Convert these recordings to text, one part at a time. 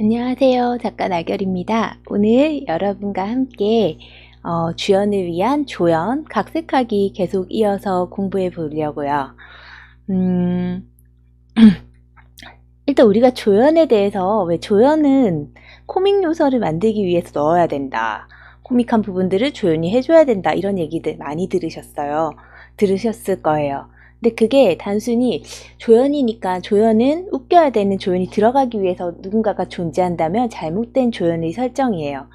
안녕하세요. 작가 나결입니다. 오늘 여러분과 함께 어, 주연을 위한 조연, 각색하기 계속 이어서 공부해 보려고요. 음, 일단 우리가 조연에 대해서 왜 조연은 코믹 요소를 만들기 위해서 넣어야 된다. 코믹한 부분들을 조연이 해줘야 된다. 이런 얘기들 많이 들으셨어요. 들으셨을 거예요. 근데 그게 단순히 조연이니까 조연은 웃겨야 되는 조연이 들어가기 위해서 누군가가 존재한다면 잘못된 조연의 설정이에요.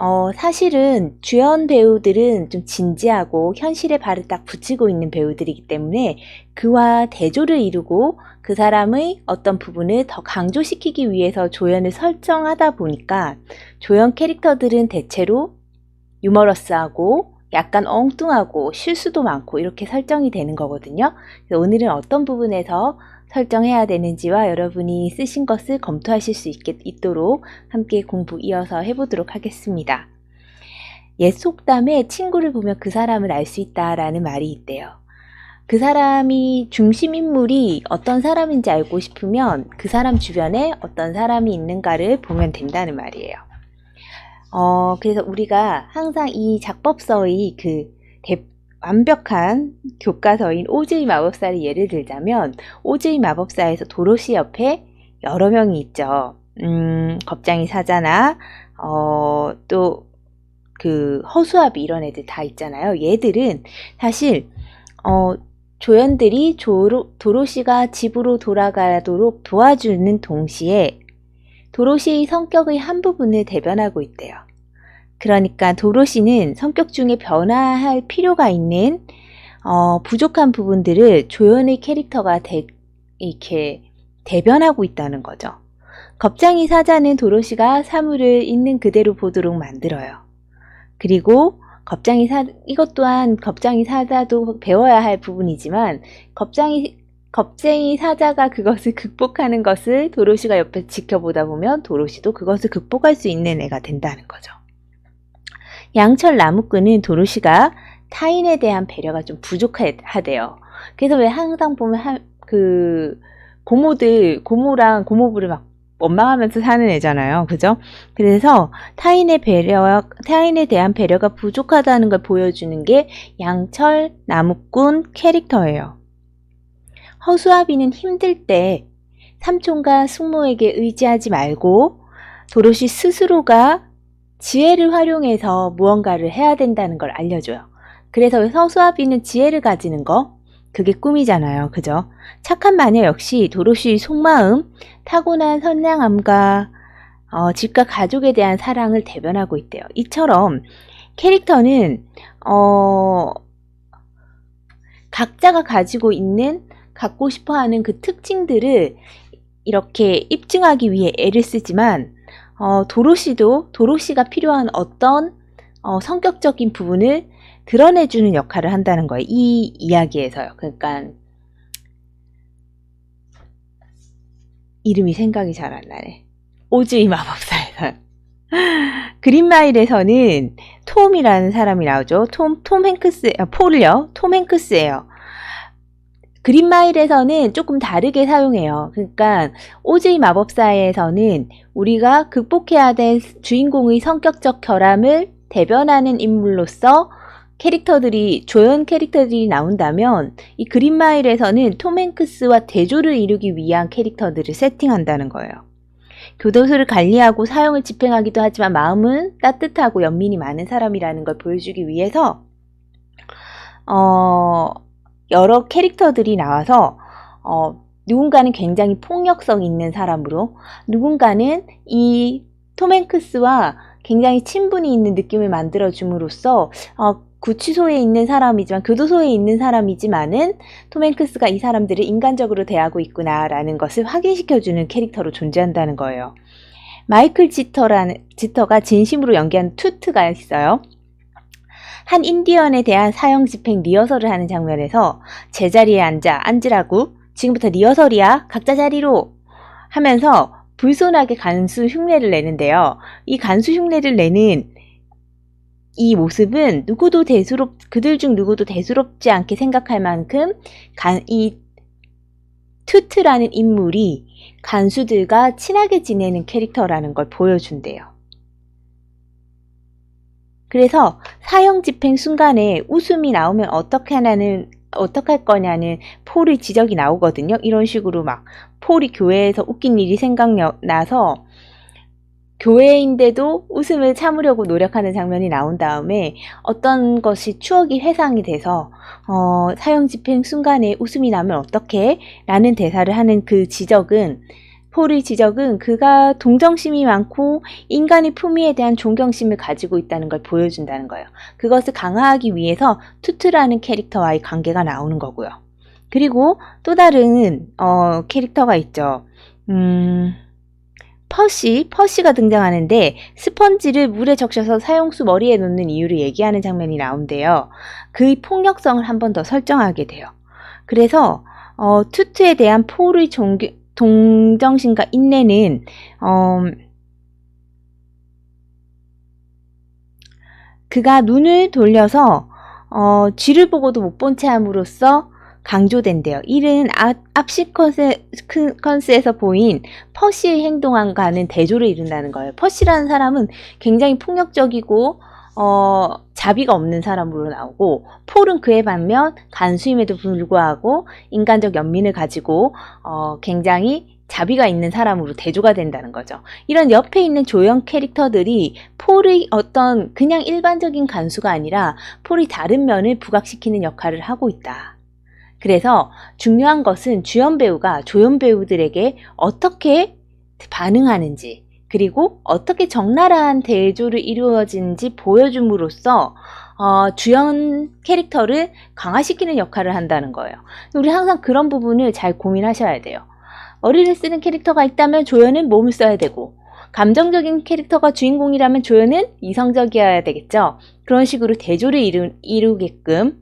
어, 사실은 주연 배우들은 좀 진지하고 현실에 발을 딱 붙이고 있는 배우들이기 때문에 그와 대조를 이루고 그 사람의 어떤 부분을 더 강조시키기 위해서 조연을 설정하다 보니까 조연 캐릭터들은 대체로 유머러스하고 약간 엉뚱하고 실수도 많고 이렇게 설정이 되는 거거든요. 오늘은 어떤 부분에서 설정해야 되는지와 여러분이 쓰신 것을 검토하실 수 있게, 있도록 함께 공부 이어서 해보도록 하겠습니다. 옛 속담에 친구를 보면 그 사람을 알 수 있다라는 말이 있대요. 그 사람이 중심 인물이 어떤 사람인지 알고 싶으면 그 사람 주변에 어떤 사람이 있는가를 보면 된다는 말이에요. 어, 그래서 우리가 항상 이 작법서의 그 대, 완벽한 교과서인 오즈의 마법사를 예를 들자면 오즈의 마법사에서 도로시 옆에 여러 명이 있죠. 음, 겁장이 사자나 어, 또 그 허수아비 이런 애들 다 있잖아요. 얘들은 사실 어, 조연들이 조로, 도로시가 집으로 돌아가도록 도와주는 동시에 도로시의 성격의 한 부분을 대변하고 있대요. 그러니까 도로시는 성격 중에 변화할 필요가 있는 어, 부족한 부분들을 조연의 캐릭터가 대, 이렇게 대변하고 있다는 거죠. 겁장이 사자는 도로시가 사물을 있는 그대로 보도록 만들어요. 그리고 겁장이 사 이것 또한 겁장이 사자도 배워야 할 부분이지만 겁장이 겁쟁이 사자가 그것을 극복하는 것을 도로시가 옆에 지켜보다 보면 도로시도 그것을 극복할 수 있는 애가 된다는 거죠. 양철 나무꾼은 도로시가 타인에 대한 배려가 좀 부족하대요. 그래서 왜 항상 보면 하, 그 고모들 고모랑 고모부를 막 원망하면서 사는 애잖아요. 그죠? 그래서 타인의 배려, 타인에 대한 배려가 부족하다는 걸 보여주는 게 양철 나무꾼 캐릭터예요. 허수아비는 힘들 때 삼촌과 숙모에게 의지하지 말고 도로시 스스로가 지혜를 활용해서 무언가를 해야 된다는 걸 알려줘요. 그래서 허수아비는 지혜를 가지는 거, 그게 꿈이잖아요. 그죠? 착한 마녀 역시 도로시의 속마음, 타고난 선량함과 어, 집과 가족에 대한 사랑을 대변하고 있대요. 이처럼 캐릭터는 어, 각자가 가지고 있는 갖고 싶어하는 그 특징들을 이렇게 입증하기 위해 애를 쓰지만 어, 도로시도 도로시가 필요한 어떤 어, 성격적인 부분을 드러내주는 역할을 한다는 거예요. 이 이야기에서요. 그러니까 이름이 생각이 잘 안 나네. 오즈의 마법사에서. 그린마일에서는 톰이라는 사람이 나오죠. 톰, 톰 행크스, 아, 폴요. 톰 행크스예요. 그린마일에서는 조금 다르게 사용해요. 그러니까 오즈의 마법사에서는 우리가 극복해야 될 주인공의 성격적 결함을 대변하는 인물로서 캐릭터들이 조연 캐릭터들이 나온다면 이 그린마일에서는 톰 행크스와 대조를 이루기 위한 캐릭터들을 세팅한다는 거예요. 교도소를 관리하고 사형을 집행하기도 하지만 마음은 따뜻하고 연민이 많은 사람이라는 걸 보여주기 위해서 어, 여러 캐릭터들이 나와서 어, 누군가는 굉장히 폭력성 있는 사람으로 누군가는 이 톰행크스와 굉장히 친분이 있는 느낌을 만들어 줌으로써 어, 구치소에 있는 사람이지만 교도소에 있는 사람이지만은 톰행크스가 이 사람들을 인간적으로 대하고 있구나라는 것을 확인시켜주는 캐릭터로 존재한다는 거예요. 마이클 지터라는 지터가 진심으로 연기한 투트가 있어요. 한 인디언에 대한 사형 집행 리허설을 하는 장면에서 제자리에 앉아 앉으라고 지금부터 리허설이야 각자 자리로 하면서 불손하게 간수 흉내를 내는데요. 이 간수 흉내를 내는 이 모습은 누구도 대수롭, 그들 중 누구도 대수롭지 않게 생각할 만큼 간, 이 투트라는 인물이 간수들과 친하게 지내는 캐릭터라는 걸 보여준대요. 그래서 사형 집행 순간에 웃음이 나오면 어떻게 하냐는 어떻게 할 거냐는 폴의 지적이 나오거든요. 이런 식으로 막 폴이 교회에서 웃긴 일이 생각나서 교회인데도 웃음을 참으려고 노력하는 장면이 나온 다음에 어떤 것이 추억이 회상이 돼서 어, 사형 집행 순간에 웃음이 나면 어떻게? 라는 대사를 하는 그 지적은 폴의 지적은 그가 동정심이 많고 인간의 품위에 대한 존경심을 가지고 있다는 걸 보여준다는 거예요. 그것을 강화하기 위해서 투트라는 캐릭터와의 관계가 나오는 거고요. 그리고 또 다른 어, 캐릭터가 있죠. 음, 퍼시, 퍼시가 등장하는데 스펀지를 물에 적셔서 사용수 머리에 놓는 이유를 얘기하는 장면이 나온대요. 그의 폭력성을 한 번 더 설정하게 돼요. 그래서 어, 투트에 대한 폴의 존경, 동정심과 인내는 어, 그가 눈을 돌려서 어, 쥐를 보고도 못 본 채 함으로써 강조된대요. 앞 시퀀스에서 보인 퍼시의 행동과는 대조를 이룬다는 거예요. 퍼시라는 사람은 굉장히 폭력적이고 어, 자비가 없는 사람으로 나오고 폴은 그에 반면 간수임에도 불구하고 인간적 연민을 가지고 어, 굉장히 자비가 있는 사람으로 대조가 된다는 거죠. 이런 옆에 있는 조형 캐릭터들이 폴의 어떤 그냥 일반적인 간수가 아니라 폴이 다른 면을 부각시키는 역할을 하고 있다. 그래서 중요한 것은 주연 배우가 조연 배우들에게 어떻게 반응하는지 그리고 어떻게 적나라한 대조를 이루어진지 보여줌으로써 어, 주연 캐릭터를 강화시키는 역할을 한다는 거예요. 우리 항상 그런 부분을 잘 고민하셔야 돼요. 머리를 쓰는 캐릭터가 있다면 조연은 몸을 써야 되고 감정적인 캐릭터가 주인공이라면 조연은 이성적이어야 되겠죠. 그런 식으로 대조를 이루, 이루게끔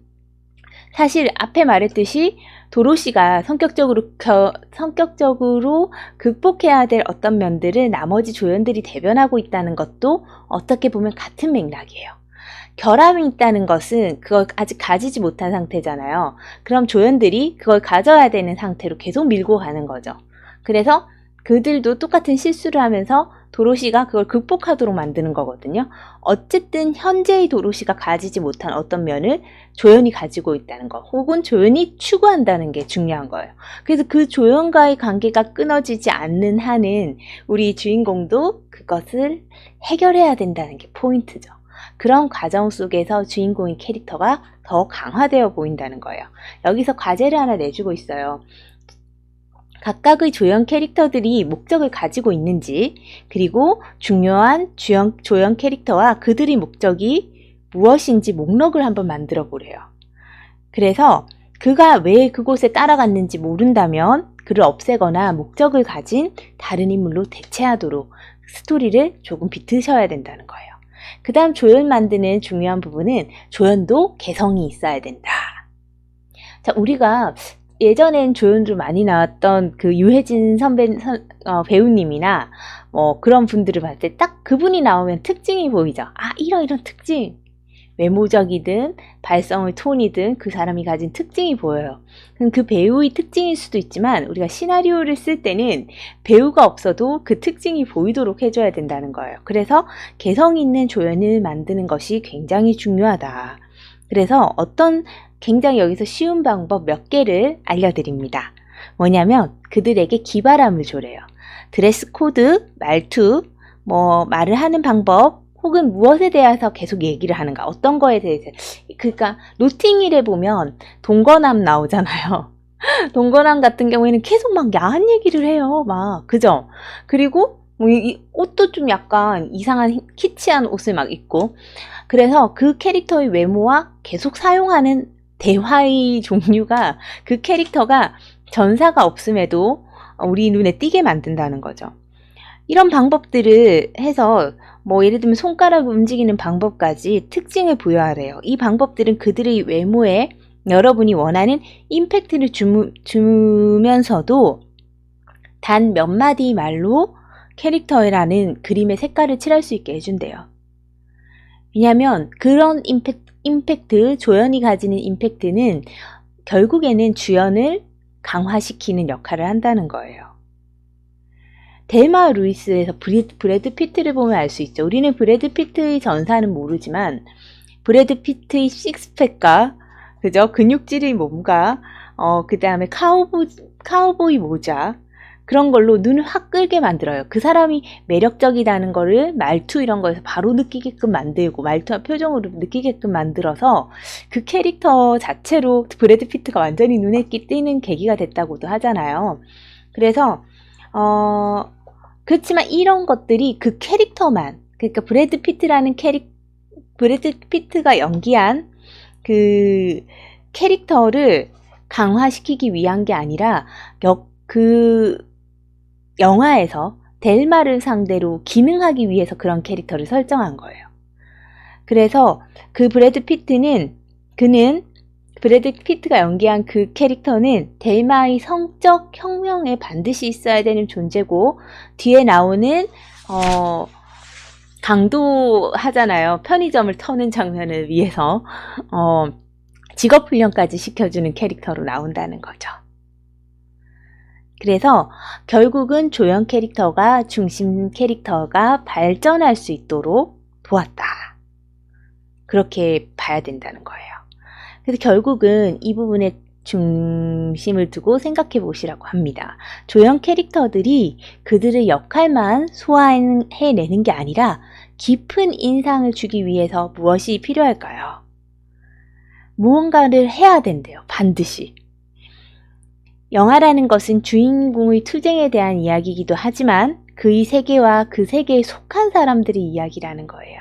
사실 앞에 말했듯이 도로시가 성격적으로 겨, 성격적으로 극복해야 될 어떤 면들을 나머지 조연들이 대변하고 있다는 것도 어떻게 보면 같은 맥락이에요. 결함이 있다는 것은 그걸 아직 가지지 못한 상태잖아요. 그럼 조연들이 그걸 가져야 되는 상태로 계속 밀고 가는 거죠. 그래서 그들도 똑같은 실수를 하면서 도로시가 그걸 극복하도록 만드는 거거든요. 어쨌든 현재의 도로시가 가지지 못한 어떤 면을 조연이 가지고 있다는 거, 혹은 조연이 추구한다는 게 중요한 거예요. 그래서 그 조연과의 관계가 끊어지지 않는 한은 우리 주인공도 그것을 해결해야 된다는 게 포인트죠. 그런 과정 속에서 주인공의 캐릭터가 더 강화되어 보인다는 거예요. 여기서 과제를 하나 내주고 있어요. 각각의 조연 캐릭터들이 목적을 가지고 있는지, 그리고 중요한 주연, 조연 캐릭터와 그들의 목적이 무엇인지 목록을 한번 만들어 보래요. 그래서 그가 왜 그곳에 따라갔는지 모른다면 그를 없애거나 목적을 가진 다른 인물로 대체하도록 스토리를 조금 비트셔야 된다는 거예요. 그 다음 조연 만드는 중요한 부분은 조연도 개성이 있어야 된다. 자, 우리가 예전엔 조연들 많이 나왔던 그 유해진 선배 선, 어, 배우님이나 뭐 그런 분들을 봤을 때 딱 그분이 나오면 특징이 보이죠. 아 이런 이런 특징 외모적이든 발성의 톤이든 그 사람이 가진 특징이 보여요. 그 배우의 특징일 수도 있지만 우리가 시나리오를 쓸 때는 배우가 없어도 그 특징이 보이도록 해줘야 된다는 거예요. 그래서 개성 있는 조연을 만드는 것이 굉장히 중요하다. 그래서 어떤 굉장히 여기서 쉬운 방법 몇 개를 알려드립니다. 뭐냐면 그들에게 기발함을 줘래요. 드레스 코드, 말투, 뭐 말을 하는 방법, 혹은 무엇에 대해서 계속 얘기를 하는가, 어떤 거에 대해서. 그러니까 노팅힐에 보면 동거남 나오잖아요. 동거남 같은 경우에는 계속 막 야한 얘기를 해요. 막 그죠? 그리고 뭐이 옷도 좀 약간 이상한 키치한 옷을 막 입고 그래서 그 캐릭터의 외모와 계속 사용하는 대화의 종류가 그 캐릭터가 전사가 없음에도 우리 눈에 띄게 만든다는 거죠. 이런 방법들을 해서 뭐 예를 들면 손가락 움직이는 방법까지 특징을 부여하래요. 이 방법들은 그들의 외모에 여러분이 원하는 임팩트를 주, 주면서도 단 몇 마디 말로 캐릭터라는 그림의 색깔을 칠할 수 있게 해준대요. 왜냐하면 그런 임팩트, 임팩트, 조연이 가지는 임팩트는 결국에는 주연을 강화시키는 역할을 한다는 거예요. 델마 루이스에서 브래드 피트를 보면 알 수 있죠. 우리는 브래드 피트의 전사는 모르지만 브래드 피트의 식스팩과 그죠 근육질의 몸과 어 그 다음에 카우보 카우보이 모자 그런 걸로 눈을 확 끌게 만들어요. 그 사람이 매력적이다는 거를 말투 이런 거에서 바로 느끼게끔 만들고 말투와 표정으로 느끼게끔 만들어서 그 캐릭터 자체로 브래드 피트가 완전히 눈에 끼- 띄는 계기가 됐다고도 하잖아요. 그래서 어 그렇지만 이런 것들이 그 캐릭터만 그러니까 브래드 피트라는 캐릭 브래드 피트가 연기한 그 캐릭터를 강화시키기 위한 게 아니라 역, 그 영화에서 델마를 상대로 기능하기 위해서 그런 캐릭터를 설정한 거예요. 그래서 그 브래드 피트는 그는 브래드 피트가 연기한 그 캐릭터는 델마의 성적 혁명에 반드시 있어야 되는 존재고 뒤에 나오는 어 강도 하잖아요. 편의점을 터는 장면을 위해서 어 직업 훈련까지 시켜주는 캐릭터로 나온다는 거죠. 그래서 결국은 조연 캐릭터가 중심 캐릭터가 발전할 수 있도록 도왔다. 그렇게 봐야 된다는 거예요. 그래서 결국은 이 부분에 중심을 두고 생각해 보시라고 합니다. 조연 캐릭터들이 그들의 역할만 소화해내는 게 아니라 깊은 인상을 주기 위해서 무엇이 필요할까요? 무언가를 해야 된대요. 반드시. 영화라는 것은 주인공의 투쟁에 대한 이야기이기도 하지만 그의 세계와 그 세계에 속한 사람들의 이야기라는 거예요.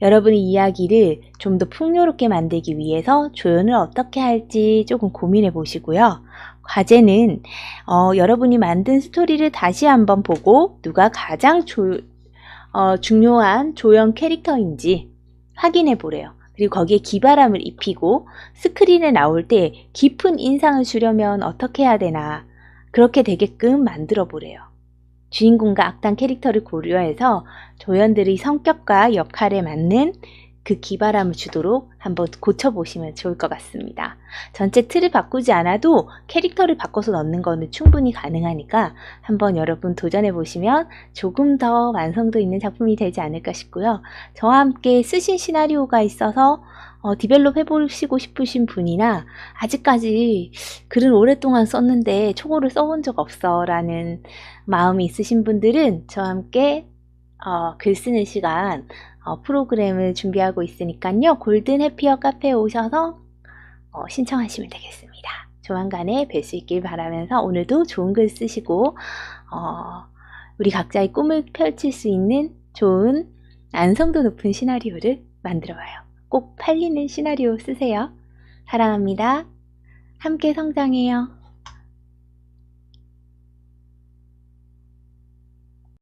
여러분의 이야기를 좀 더 풍요롭게 만들기 위해서 조연을 어떻게 할지 조금 고민해 보시고요. 과제는 어, 여러분이 만든 스토리를 다시 한번 보고 누가 가장 조, 어, 중요한 조연 캐릭터인지 확인해 보래요. 그리고 거기에 기바람을 입히고 스크린에 나올 때 깊은 인상을 주려면 어떻게 해야 되나 그렇게 되게끔 만들어 보래요. 주인공과 악당 캐릭터를 고려해서 조연들의 성격과 역할에 맞는 그 기바람을 주도록 한번 고쳐보시면 좋을 것 같습니다. 전체 틀을 바꾸지 않아도 캐릭터를 바꿔서 넣는 거는 충분히 가능하니까 한번 여러분 도전해보시면 조금 더 완성도 있는 작품이 되지 않을까 싶고요. 저와 함께 쓰신 시나리오가 있어서 어, 디벨롭 해보시고 싶으신 분이나 아직까지 글은 오랫동안 썼는데 초고를 써본 적 없어 라는 마음이 있으신 분들은 저와 함께 어, 글 쓰는 시간 어, 프로그램을 준비하고 있으니까요. 골든 해피어 카페에 오셔서 어, 신청하시면 되겠습니다. 조만간에 뵐 수 있길 바라면서 오늘도 좋은 글 쓰시고 어, 우리 각자의 꿈을 펼칠 수 있는 좋은 안성도 높은 시나리오를 만들어봐요. 꼭 팔리는 시나리오 쓰세요. 사랑합니다. 함께 성장해요.